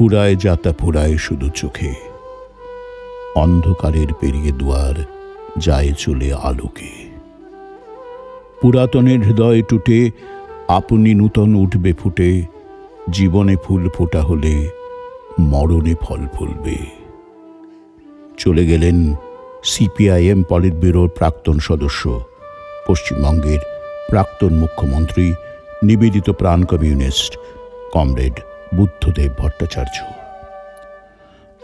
ফুরায় যাতা ফুরায় শুধু চোখে। অন্ধকারের পেরিয়ে দুয়ার যায় চলে আলোকে। পুরাতনের হৃদয় টুটে, আপনি নূতন উঠবে ফুটে, জীবনে ফুল ফোটা হলে মরণে ফল ফুলবে। চলে গেলেন সিপিআইএম পলিট ব্যুরোর প্রাক্তন সদস্য, পশ্চিমবঙ্গের প্রাক্তন মুখ্যমন্ত্রী, নিবেদিত প্রাণ কমিউনিস্ট, কমরেড বুদ্ধদেব ভট্টাচার্য।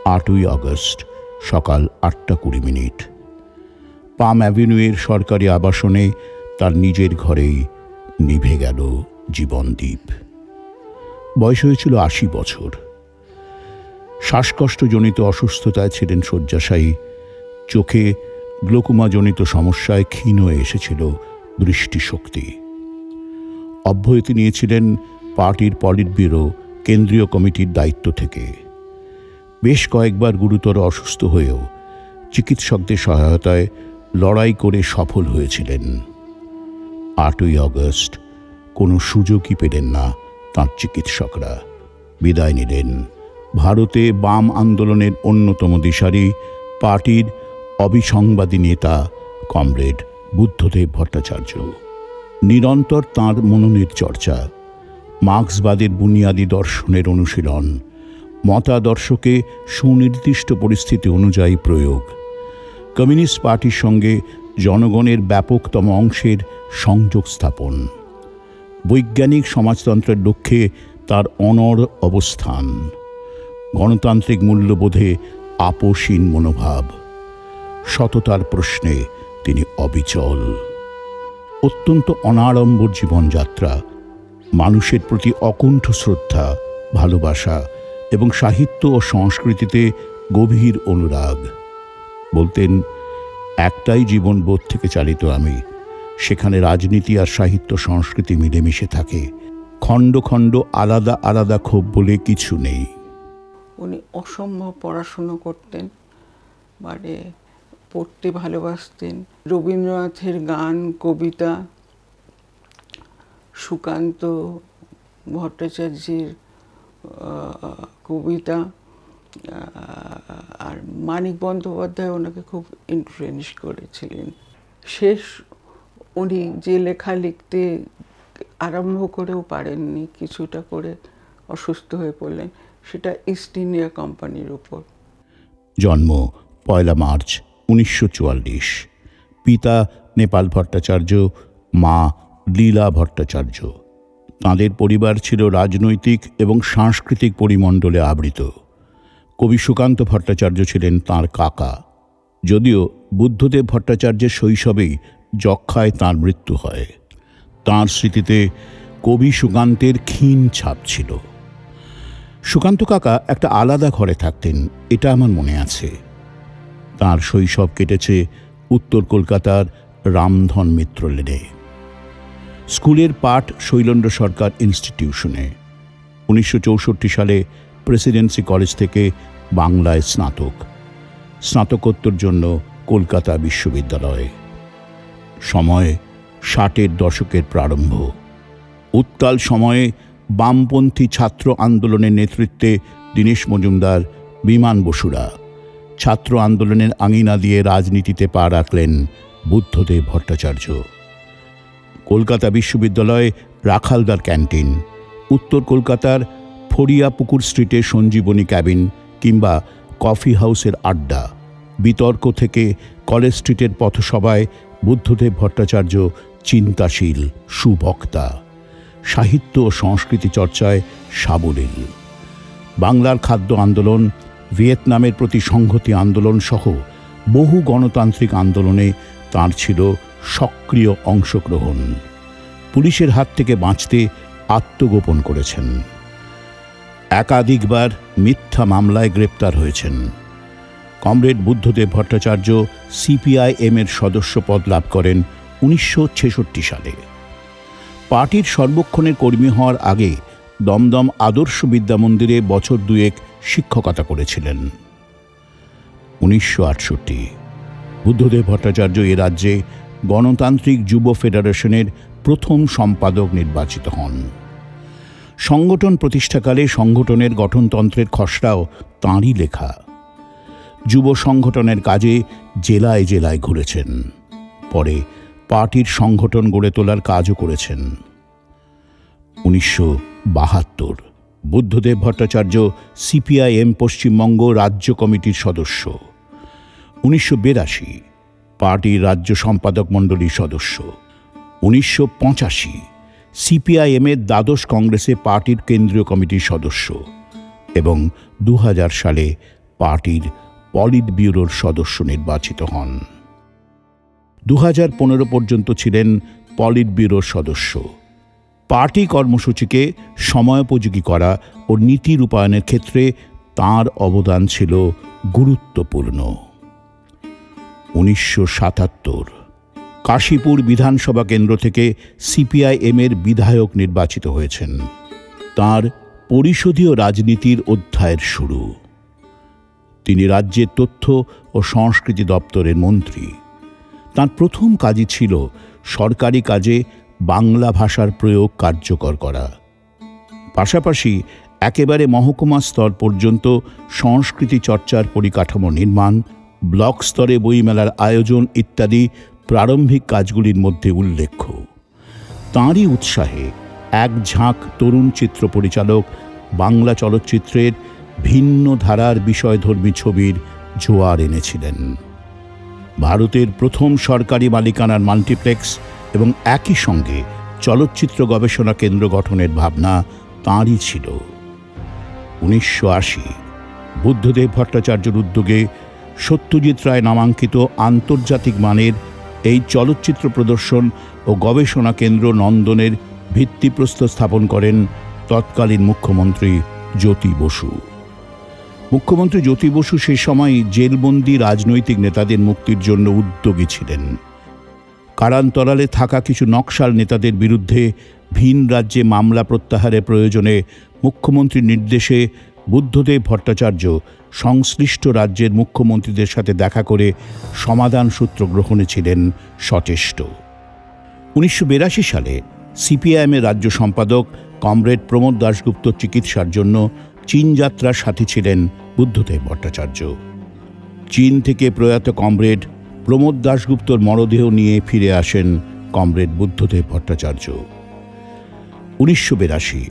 আটই আগস্ট, সকাল আটটা কুড়ি মিনিট। পাম অ্যাভিনিউয়ের সরকারি আবাসনে তার নিজের ঘরেই নিভে গেল জীবনদ্বীপ। বয়স হয়েছিল আশি বছর। শ্বাসকষ্টজনিত অসুস্থতায় ছিলেন শয্যাশায়ী। চোখে গ্লোকুমাজনিত সমস্যায় ক্ষীণ হয়ে এসেছিল দৃষ্টিশক্তি। অব্যাহতি নিয়েছিলেন পার্টির পলিট ব্যুরো কেন্দ্রীয় কমিটির দায়িত্ব থেকে। বেশ কয়েকবার গুরুতর অসুস্থ হয়েও চিকিৎসকদের সহায়তায় লড়াই করে সফল হয়েছিলেন। আটই অগস্ট কোনো সুযোগই পেলেন না তাঁর চিকিৎসকরা। বিদায় নিলেন। ভারতে বাম আন্দোলনের অন্যতম দিশারি পার্টির অবিসংবাদী নেতা কমরেড বুদ্ধদেব ভট্টাচার্য। নিরন্তর তাঁর মননের চর্চা মার্ক্সবাদের বুনিয়াদী দর্শনের অনুশীলন। মতাদর্শকে সুনির্দিষ্ট পরিস্থিতি অনুযায়ী প্রয়োগ। কমিউনিস্ট পার্টির সঙ্গে জনগণের ব্যাপকতম অংশের সংযোগ স্থাপন। বৈজ্ঞানিক সমাজতন্ত্রের লক্ষ্যে তার অনড় অবস্থান। গণতান্ত্রিক মূল্যবোধে আপোষহীন মনোভাব। সততার প্রশ্নে তিনি অবিচল। অত্যন্ত অনাড়ম্বর জীবনযাত্রা মানুষের প্রতি অকুণ্ঠ শ্রদ্ধা, ভালোবাসা এবং সাহিত্য ও সংস্কৃতিতে গভীর অনুরাগ। বলতেন, একটাই জীবনবোধ থেকে চালিত আমি। সেখানে রাজনীতি আর সাহিত্য সংস্কৃতি মিলেমিশে থাকে। খণ্ড খণ্ড আলাদা আলাদা ক্ষোভ বলে কিছু নেই। উনি অসম্ভব পড়াশুনো করতেন মানে পড়তে ভালোবাসতেন। রবীন্দ্রনাথের গান, কবিতা সুকান্ত ভট্টাচার্যের কবিতা আর মানিক বন্দ্যোপাধ্যায় ওনাকে খুব ইনফ্লুয়েন্স করেছিলেন। শেষ উনি যে লেখা লিখতে আরম্ভ করেও পারেননি, কিছুটা করে অসুস্থ হয়ে পড়লেন, সেটা ইস্ট ইন্ডিয়া কোম্পানির উপর। জন্ম পয়লা মার্চ উনিশশো চুয়াল্লিশ। পিতা নেপাল ভট্টাচার্য, মা লীলা ভট্টাচার্য। তাঁদের পরিবার ছিল রাজনৈতিক এবং সাংস্কৃতিক পরিমণ্ডলে আবৃত। কবি সুকান্ত ভট্টাচার্য ছিলেন তাঁর কাকা। যদিও বুদ্ধদেব ভট্টাচার্যের শৈশবেই যক্ষায় তাঁর মৃত্যু হয়। তাঁর স্মৃতিতে কবি সুকান্তের ক্ষীণ ছাপ ছিল। সুকান্ত কাকা একটা আলাদা ঘরে থাকতেন, এটা আমার মনে আছে। তার শৈশব কেটেছে উত্তর কলকাতার রামধন মিত্র লেনে। স্কুলের পাঠ শৈলেন্দ্র সরকার ইনস্টিটিউশনে উনিশশো চৌষট্টি সালে প্রেসিডেন্সি কলেজ থেকে বাংলায় স্নাতক। স্নাতকোত্তর জন্য কলকাতা বিশ্ববিদ্যালয়। সময় ষাটের দশকের প্রারম্ভ। উত্তাল সময়ে বামপন্থী ছাত্র আন্দোলনের নেতৃত্বে দীনেশ মজুমদার, বিমান বসুরা ছাত্র আন্দোলনের আঙিনা দিয়ে রাজনীতিতে পা রাখলেন বুদ্ধদেব ভট্টাচার্য। কলকাতা বিশ্ববিদ্যালয়ে রাখালদার ক্যান্টিন। উত্তর কলকাতার ফরিয়াপুকুর স্ট্রিটে সঞ্জীবনী ক্যাবিন কিংবা কফি হাউসের আড্ডা। বিতর্ক থেকে কলেজ স্ট্রিটের পথসভায় বুদ্ধদেব ভট্টাচার্য চিন্তাশীল সুবক্তা। সাহিত্য ও সংস্কৃতি চর্চায় সাবলীল। বাংলার খাদ্য আন্দোলন, ভিয়েতনামের প্রতি সংহতি আন্দোলন সহ বহু গণতান্ত্রিক আন্দোলনে তার ছিল সক্রিয় অংশগ্রহণ। পুলিশের হাত থেকে বাঁচতে আত্মগোপন করেছেন। একাধিকবার মিথ্যা মামলায় গ্রেপ্তার হয়েছেন। কমরেড বুদ্ধদেব ভট্টাচার্য সিপিআইএম এর সদস্য পদ লাভ করেন উনিশশো ছেষট্টি সালে। পার্টির সর্বক্ষণের কর্মী হওয়ার আগে দমদম আদর্শ বিদ্যা মন্দিরে বছর দুয়েক শিক্ষকতা করেছিলেন। উনিশশো আটষট্টি। বুদ্ধদেব ভট্টাচার্য এ রাজ্যে গণতান্ত্রিক যুব ফেডারেশনের প্রথম সম্পাদক নির্বাচিত হন। সংগঠন প্রতিষ্ঠাকালে সংগঠনের গঠনতন্ত্রের খসড়াও তাঁরই লেখা। যুব সংগঠনের কাজে জেলায় জেলায় ঘুরেছেন। পরে পার্টির সংগঠন গড়ে তোলার কাজও করেছেন। উনিশশো বাহাত্তর, বুদ্ধদেব ভট্টাচার্য, সিপিআইএম পশ্চিমবঙ্গ রাজ্য কমিটির সদস্য। উনিশশো বিরাশি পার্টির রাজ্য সম্পাদক মণ্ডলীর সদস্য। উনিশশো পঁচাশি সিপিআইএমের দ্বাদশ কংগ্রেসে পার্টির কেন্দ্রীয় কমিটির সদস্য এবং দু হাজার সালে পার্টির পলিট ব্যুরোর সদস্য নির্বাচিত হন। দু হাজার পনেরো পর্যন্ত ছিলেন পলিট ব্যুরোর সদস্য। পার্টি কর্মসূচিকে সময়োপযোগী করা ও নীতি রূপায়ণের ক্ষেত্রে তার অবদান ছিল গুরুত্বপূর্ণ। উনিশশো সাতাত্তর, কাশীপুর বিধানসভা কেন্দ্র থেকে সিপিআইএমের বিধায়ক নির্বাচিত হয়েছেন। তার পরিষদীয় রাজনীতির অধ্যায়ের শুরু। তিনি রাজ্যের তথ্য ও সংস্কৃতি দপ্তরের মন্ত্রী। তার প্রথম কাজই ছিল সরকারি কাজে বাংলা ভাষার প্রয়োগ কার্যকর করা। পাশাপাশি একেবারে মহকুমা স্তর পর্যন্ত সংস্কৃতি চর্চার পরিকাঠামো নির্মাণ ব্লক স্তরে বইমেলার আয়োজন ইত্যাদি প্রারম্ভিক কাজগুলির মধ্যে উল্লেখ্য। তাঁরই উৎসাহে এক ঝাঁক তরুণ চিত্র পরিচালক বাংলা চলচ্চিত্রের ভিন্ন ধারার বিষয়ধর্মী ছবির জোয়ার এনেছিলেন। ভারতের প্রথম সরকারি মালিকানার মাল্টিপ্লেক্স এবং একই সঙ্গে চলচ্চিত্র গবেষণা কেন্দ্র গঠনের ভাবনা তাঁরই ছিল। উনিশশো আশি, বুদ্ধদেব ভট্টাচার্যের উদ্যোগে সত্যজিৎ রায় নামাঙ্কিত আন্তর্জাতিক মানের এই চলচ্চিত্র প্রদর্শন ও গবেষণা কেন্দ্র নন্দনের ভিত্তিপ্রস্তর স্থাপন করেন তৎকালীন মুখ্যমন্ত্রী জ্যোতি বসু। মুখ্যমন্ত্রী জ্যোতি বসু সে সময় জেলবন্দি রাজনৈতিক নেতাদের মুক্তির জন্য উদ্যোগী ছিলেন। কারান্তরালে থাকা কিছু নকশাল নেতাদের বিরুদ্ধে ভিন রাজ্যে মামলা প্রত্যাহারের প্রয়োজনে মুখ্যমন্ত্রীর নির্দেশে বুদ্ধদেব ভট্টাচার্য সংশ্লিষ্ট রাজ্যের মুখ্যমন্ত্রীদের সাথে দেখা করে সমাধান সূত্র গ্রহণে ছিলেন সচেষ্ট। উনিশশো বিরাশি সালে সিপিআইএমের রাজ্য সম্পাদক কমরেড প্রমোদ দাশগুপ্ত চিকিৎসার জন্য চীন যাত্রার সাথী ছিলেন বুদ্ধদেব ভট্টাচার্য। চীন থেকে প্রয়াত কমরেড প্রমোদ দাশগুপ্তর মরদেহ নিয়ে ফিরে আসেন কমরেড বুদ্ধদেব ভট্টাচার্য। উনিশশো বিরাশি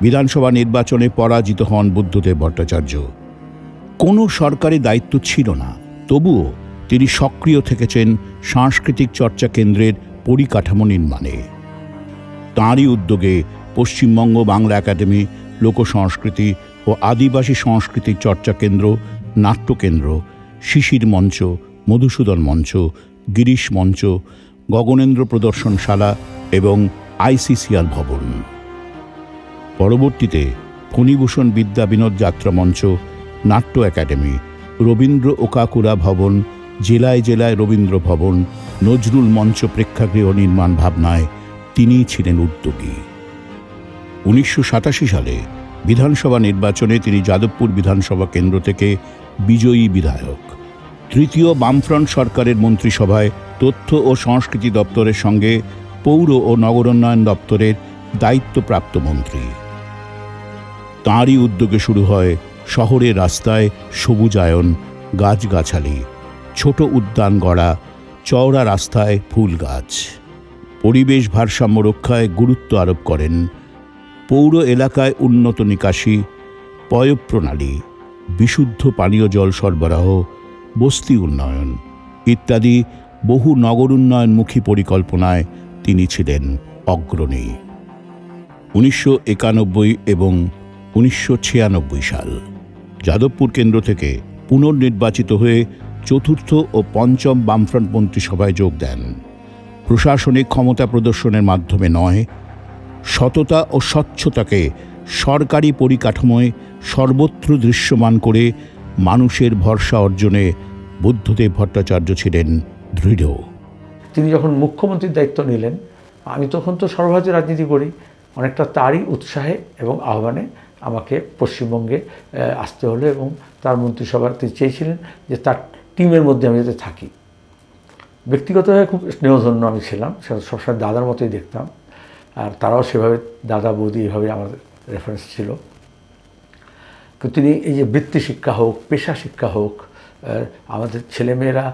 বিধানসভা নির্বাচনে পরাজিত হন বুদ্ধদেব ভট্টাচার্য। কোনো সরকারি দায়িত্ব ছিল না, তবুও তিনি সক্রিয় থেকেছেন সাংস্কৃতিক চর্চা কেন্দ্রের পরিকাঠামো নির্মাণে। তাঁরই উদ্যোগে পশ্চিমবঙ্গ বাংলা একাডেমি, লোকসংস্কৃতি ও আদিবাসী সংস্কৃতির চর্চা কেন্দ্র, নাট্যকেন্দ্র, শিশির মঞ্চ, মধুসূদন মঞ্চ, গিরিশ মঞ্চ, গগনেন্দ্র প্রদর্শনশালা এবং আইসিসিআর ভবন। পরবর্তীতে ফণীভূষণ বিদ্যা বিনোদ যাত্রা মঞ্চ, নাট্য একাডেমি, রবীন্দ্র ওকাকুরা ভবন, জেলায় জেলায় রবীন্দ্র ভবন, নজরুল মঞ্চ প্রেক্ষাগৃহ নির্মাণ ভাবনায় তিনিই ছিলেন উদ্যোগী। উনিশশো সাতাশি সালে বিধানসভা নির্বাচনে তিনি যাদবপুর বিধানসভা কেন্দ্র থেকে বিজয়ী বিধায়ক। তৃতীয় বামফ্রন্ট সরকারের মন্ত্রিসভায় তথ্য ও সংস্কৃতি দপ্তরের সঙ্গে পৌর ও নগরোন্নয়ন দপ্তরের দায়িত্বপ্রাপ্ত মন্ত্রী। তাঁরই উদ্যোগে শুরু হয় শহরের রাস্তায় সবুজায়ন, গাছগাছালি, ছোট উদ্যান গড়া, চওড়া রাস্তায় ফুল গাছ। পরিবেশ ভারসাম্য রক্ষায় গুরুত্ব আরোপ করেন পৌর এলাকায় উন্নত নিকাশি, পয়ঃপ্রণালী, বিশুদ্ধ পানীয় জল সরবরাহ, বস্তি উন্নয়ন ইত্যাদি বহু নগর উন্নয়নমুখী পরিকল্পনায় তিনি ছিলেন অগ্রণী। উনিশশো একানব্বই এবং উনিশশো ছিয়ানব্বই সাল। যাদবপুর কেন্দ্র থেকে পুনর্নির্বাচিত হয়ে চতুর্থ ও পঞ্চম বামফ্রন্ট মন্ত্রিসভায় যোগ দেন। প্রশাসনিক ক্ষমতা প্রদর্শনের মাধ্যমে নয়, সততা ও স্বচ্ছতাকে সরকারি পরিকাঠামোয় সর্বত্র দৃশ্যমান করে মানুষের ভরসা অর্জনে বুদ্ধদেব ভট্টাচার্য ছিলেন দৃঢ়। তিনি যখন মুখ্যমন্ত্রীর দায়িত্ব নিলেন, আমি তখন তো সর্বভারতীয় রাজনীতি করি, অনেকটা তারই উৎসাহে এবং আহ্বানে আমাকে পশ্চিমবঙ্গে আসতে হলো এবং তার মন্ত্রিসভা তিনি চেয়েছিলেন যে তার টিমের মধ্যে আমি যাতে থাকি। ব্যক্তিগতভাবে খুব স্নেহধন্য আমি ছিলাম সে সবসময় দাদার মতোই দেখতাম। আর তারাও সেভাবে দাদা, বৌদি এভাবে আমাদের রেফারেন্স ছিল। কিন্তু তিনি এই যে বৃত্তি শিক্ষা হোক, পেশা শিক্ষা হোক আমাদের ছেলেমেয়েরা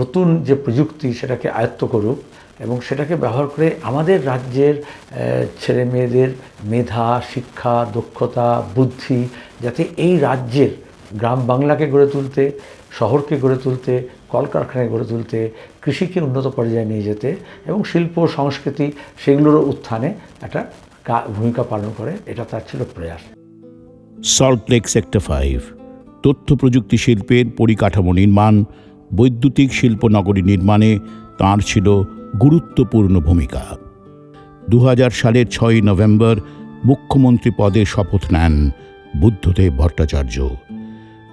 নতুন যে প্রযুক্তি সেটাকে আয়ত্ত করুক এবং সেটাকে ব্যবহার করে আমাদের রাজ্যের ছেলে মেয়েদের মেধা, শিক্ষা, দক্ষতা, বুদ্ধি, যাতে এই রাজ্যের গ্রাম বাংলাকে গড়ে তুলতে, শহরকে গড়ে তুলতে, কলকারখানায় গড়ে তুলতে, কৃষিকে উন্নত পর্যায়ে নিয়ে যেতে এবং শিল্প, সংস্কৃতি সেগুলোরও উত্থানে একটা ভূমিকা পালন করে। এটা তার ছিল প্রয়াস। সল্টলেক সেক্টর ফাইভ তথ্য প্রযুক্তি শিল্পের পরিকাঠামো নির্মাণ, বৈদ্যুতিক শিল্প নগরী নির্মাণে তাঁর ছিল গুরুত্বপূর্ণ ভূমিকা। দু সালের ছয়ই নভেম্বর মুখ্যমন্ত্রী পদে শপথ নেন বুদ্ধদেব ভট্টাচার্য।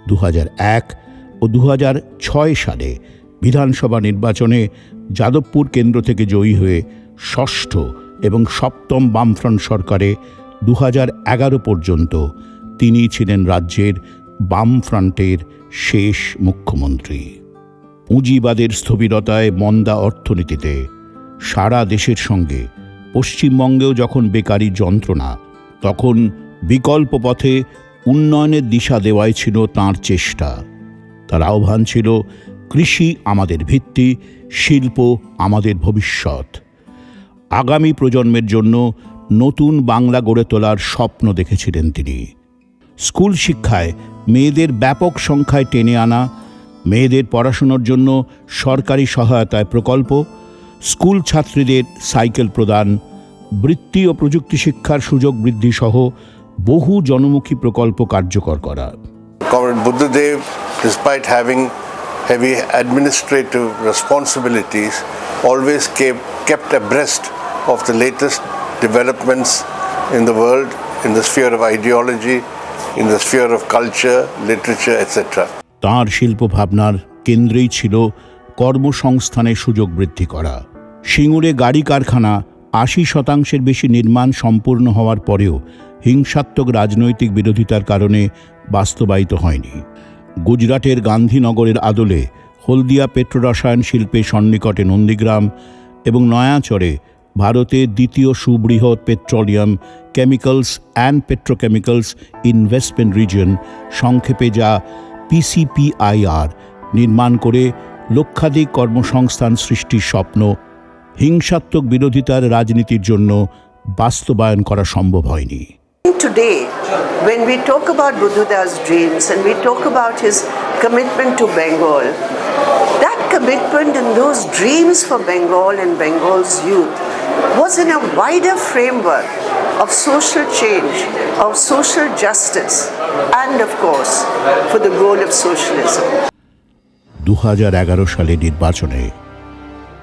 দু এক ও দু ছয় সালে বিধানসভা নির্বাচনে যাদবপুর কেন্দ্র থেকে জয়ী হয়ে ষষ্ঠ এবং সপ্তম বামফ্রন্ট সরকারে দু এগারো পর্যন্ত তিনি ছিলেন রাজ্যের বামফ্রন্টের শেষ মুখ্যমন্ত্রী। পুঁজিবাদের স্থবিরতায় মন্দা অর্থনীতিতে, সারা দেশের সঙ্গে, পশ্চিমবঙ্গেও যখন বেকারি যন্ত্রণা, তখন বিকল্প পথে উন্নয়নের দিশা দেওয়াই ছিল তাঁর চেষ্টা। তার আহ্বান ছিল, কৃষি আমাদের ভিত্তি, শিল্প আমাদের ভবিষ্যৎ। আগামী প্রজন্মের জন্য নতুন বাংলা গড়ে তোলার স্বপ্ন দেখেছিলেন তিনি। স্কুল শিক্ষায় মেয়েদের ব্যাপক সংখ্যায় টেনে আনা মেয়েদের পড়াশোনার জন্য সরকারি সহায়তায় প্রকল্প স্কুল ছাত্রীদের সাইকেল প্রদান বৃত্তি ও প্রযুক্তি শিক্ষার সুযোগ বৃদ্ধি সহ বহু জনমুখী প্রকল্প কার্যকর করা heavy administrative responsibilities, always kept, kept abreast of the latest developments in the world, in the sphere of ideology, in the sphere of culture, literature, etc. তাঁর শিল্প ভাবনার কেন্দ্রেই ছিল কর্মসংস্থানের সুযোগ বৃদ্ধি করা। সিঙ্গুরে গাড়ি কারখানা আশি শতাংশের বেশি নির্মাণ সম্পূর্ণ হওয়ার পরেও হিংসাত্মক রাজনৈতিক বিরোধিতার কারণে বাস্তবায়িত হয়নি। গুজরাটের গান্ধীনগরের আদলে হলদিয়া পেট্রোরসায়ন শিল্পে সন্নিকটে নন্দীগ্রাম এবং নয়াচরে ভারতের দ্বিতীয় সুবৃহৎ petroleum chemicals and petrochemicals investment region সংক্ষেপে যা পিসিপিআইআর নির্মাণ করে লক্ষাধিক কর্মসংস্থান সৃষ্টির স্বপ্ন হিংসাত্মক বিরোধিতার রাজনীতির জন্য বাস্তবায়ন করা সম্ভব হয়নি Today, when we talk about Buddhada's dreams and we talk about his commitment to Bengal, that commitment and those dreams for Bengal and Bengal's youth was in a wider framework of social change, of social justice, and of course, for the goal of socialism. দু সালে নির্বাচনে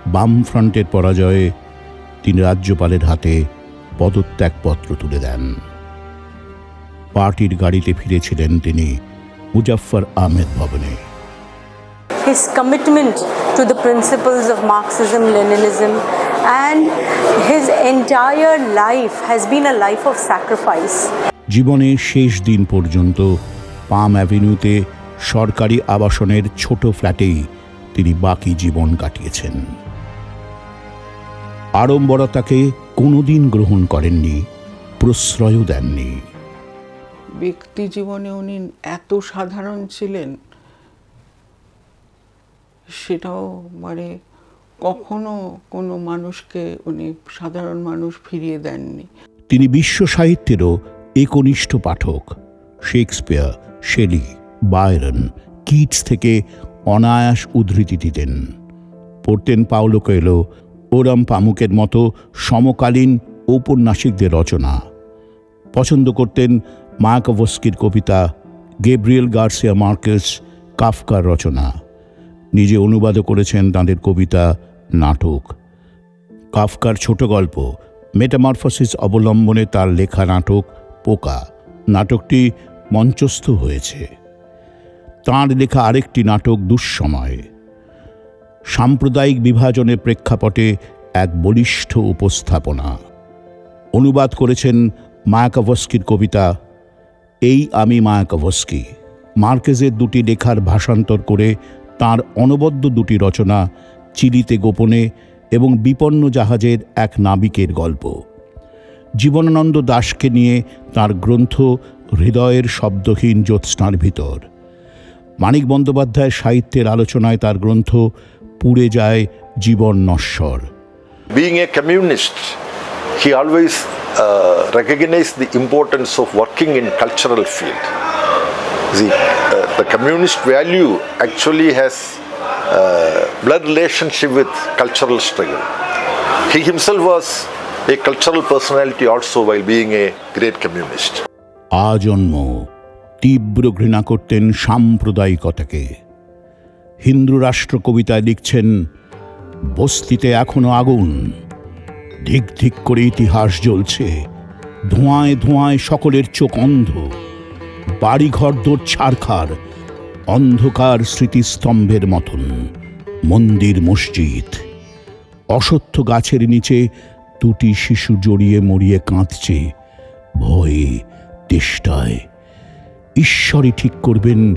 বামফ্রন্টের পরাজয়ে তিনি রাজ্যপালের হাতে পদত্যাগপত্র তুলে দেন পার্টির গাড়িতে ফিরেছিলেন তিনি মুজাফফর আহমেদ ভবনে his commitment to the principles of Marxism, Leninism, and his entire life has been a life of sacrifice. জীবনের শেষ দিন পর্যন্ত পাম অ্যাভিনিউতে সরকারি আবাসনের ছোট ফ্ল্যাটেই তিনি বাকি জীবন কাটিয়েছেন। আড়ম্বরতাকে কোনোদিন গ্রহণ করেননি প্রশ্রয়ও দেননি। ব্যক্তি জীবনে উনি এত সাধারণ ছিলেন সেটাও মানে কখনো কোনো মানুষকে উনি সাধারণ মানুষ ফিরিয়ে দেননি। তিনি বিশ্ব সাহিত্যেরও একনিষ্ঠ পাঠক, শেক্সপিয়ার, শেলি বায়রন কিটস থেকে অনায়াস উদ্ধৃতি দিতেন। পড়তেন পাওলো কোয়েলো, ওরাম পামুকের মতো সমকালীন ঔপন্যাসিকদের রচনা। পছন্দ করতেন মায়াকভস্কির কবিতা, গেব্রিয়েল গার্সিয়া মার্কেস কাফকার রচনা। নিজে অনুবাদও করেছেন তাঁদের কবিতা, নাটক। কাফকার ছোট গল্প, মেটামরফোসিস অবলম্বনে তার লেখা নাটক পোকা। নাটকটি মঞ্চস্থ হয়েছে। তাঁর লেখা আরেকটি নাটক দুঃসময়। সাম্প্রদায়িক বিভাজনের প্রেক্ষাপটে এক বলিষ্ঠ উপস্থাপনা। অনুবাদ করেছেন মায়াকাভস্কির কবিতা এই আমি মায়াকাভস্কি মার্কেজের দুটি লেখার ভাষান্তর করে তার অনবদ্য দুটি রচনা চিলিতে গোপনে এবং বিপন্ন জাহাজের এক নাবিকের গল্প। জীবনানন্দ দাসকে নিয়ে তার গ্রন্থ হৃদয়ের শব্দহীন জ্যোৎস্নার ভিতর। মানিক বন্দ্যোপাধ্যায় সাহিত্যের আলোচনায় তার গ্রন্থ পুড়ে যায় জীবন নশ্বর। Being a communist he always recognise the importance of working in cultural field G the communist value actually has blood relationship with cultural struggle he himself was a cultural personality also while being a great communist. আজন্ম তীব্র ঘৃণা করতেন সাম্প্রদায়িকতাকে হিন্দু রাষ্ট্র কবিতায় লিখছেন, বস্তিতে এখনও আগুন, ধিক ধিক করে ইতিহাস জ্বলছে, ধোঁয়ায় ধোঁয়ায় সকলের চোখ অন্ধ, বাড়িঘর দোর ছাড়খার অন্ধকার স্মৃতিস্তম্ভের মতন, মন্দির, মসজিদ, অসত্য গাছের নিচে দুটি শিশু জড়িয়ে মরিয়ে কাঁদছে। ভয়ে, তেষ্টায়। ঈশ্বরই ঠিক করবেন,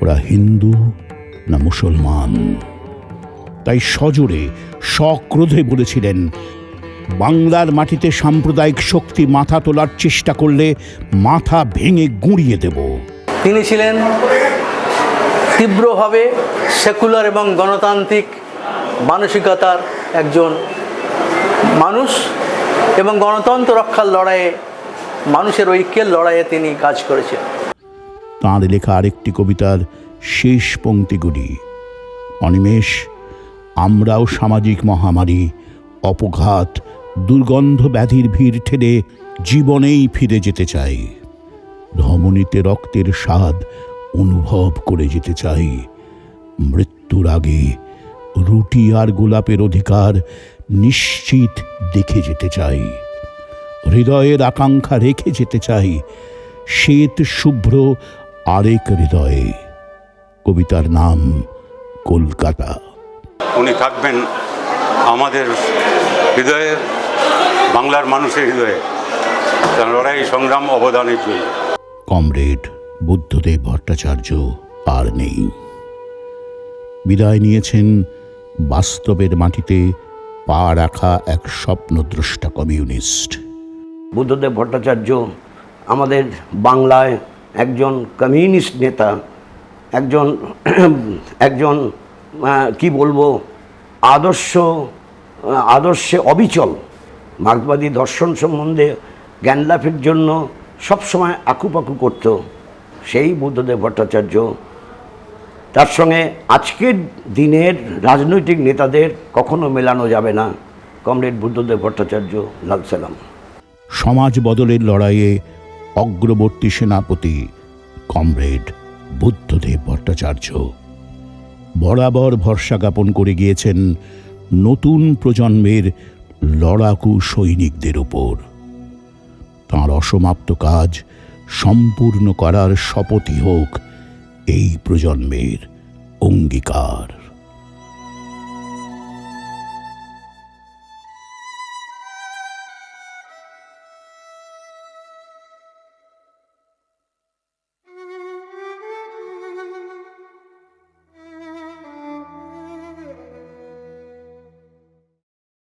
ওরা হিন্দু না মুসলমান। তাই সজোরে, সক্রোধে বলেছিলেন, বাংলার মাটিতে সাম্প্রদায়িক শক্তি মাথা তোলার চেষ্টা করলে মাথা ভেঙে গুঁড়িয়ে দেব। তিনি ছিলেন তীব্রভাবে সেকুলার এবং গণতান্ত্রিক মানসিকতার একজন মানুষ এবং গণতন্ত্র রক্ষার লড়াইয়ে, মানুষের ঐক্যের লড়াইয়ে তিনি কাজ করেছেন। তাঁর লেখা আরেকটি কবিতার শেষ পংক্তিগুলি অনিমেষ, আমরাও সামাজিক মহামারী, অপঘাত দুর্গন্ধ ব্যাধির ভিড় ঠেলে জীবনেই ফিরে যেতে চাই। ধমনীতে রক্তের স্বাদ অনুভব করে যেতে চাই। মৃত্যুর আগে রুটি আর গোলাপের অধিকার নিশ্চিত দেখে যেতে চাই। হৃদয়ের আকাঙ্ক্ষা রেখে যেতে চাই। শ্বেত শুভ্র আরেক হৃদয়ে। কবিতার নাম কলকাতা। উনি থাকবেন আমাদের হৃদয়ে বাংলার মানুষের হৃদয়ে। তার লড়াই সংগ্রাম অবদানের জন্য। কমরেড বুদ্ধদেব ভট্টাচার্য আর নেই। বিদায় নিয়েছেন বাস্তবের মাটিতে পা রাখা এক স্বপ্নদ্রষ্টা কমিউনিস্ট। বুদ্ধদেব ভট্টাচার্য আমাদের বাংলায় একজন কমিউনিস্ট নেতা, একজন একজন কি বলব, আদর্শ আদর্শে অবিচল। মার্কবাদী দর্শন সম্বন্ধে জ্ঞান লাভের জন্য সবসময় আকুপাকু করত। সেই বুদ্ধদেব ভট্টাচার্য তার সঙ্গে আজকের দিনের রাজনৈতিক নেতাদের কখনো মেলানো যাবে না। কমরেড বুদ্ধদেব ভট্টাচার্য, লাল সালাম। সমাজ বদলের লড়াইয়ে অগ্রবর্তী সেনাপতি কমরেড বুদ্ধদেব ভট্টাচার্য। বরাবর ভরসা জ্ঞাপন করে গিয়েছেন নতুন প্রজন্মের লড়াকু সৈনিকদের উপর। তাঁর অসমাপ্ত কাজ সম্পূর্ণ করার শপথই হোক এই প্রজন্মের অঙ্গীকার।